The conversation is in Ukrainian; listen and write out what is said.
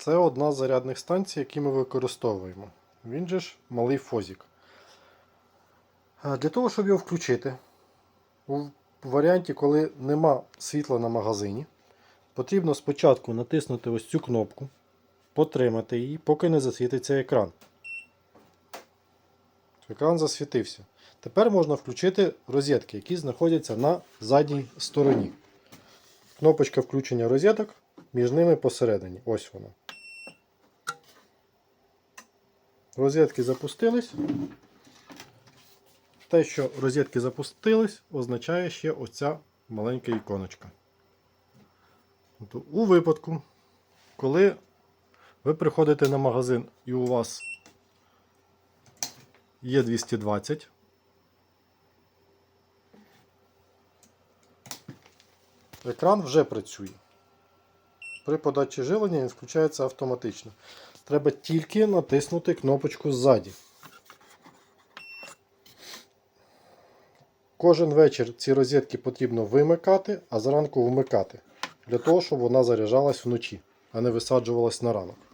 Це одна з зарядних станцій, які ми використовуємо. Він же ж малий фозік. Для того, щоб його включити, у варіанті, коли нема світла на магазині, потрібно спочатку натиснути ось цю кнопку, потримати її, поки не засвітиться екран. Екран засвітився. Тепер можна включити розетки, які знаходяться на задній стороні. Кнопочка включення розеток, між ними посередині. Ось вона. Розетки запустились. Те, що розетки запустились, означає ще оця маленька іконочка. Тобто, у випадку, коли ви приходите на магазин і у вас є 220, екран вже працює. При подачі жилення він включається автоматично. Треба тільки натиснути кнопочку ззаді. Кожен вечір ці розетки потрібно вимикати, а зранку вмикати. Для того, щоб вона заряджалась вночі, а не висаджувалась на ранок.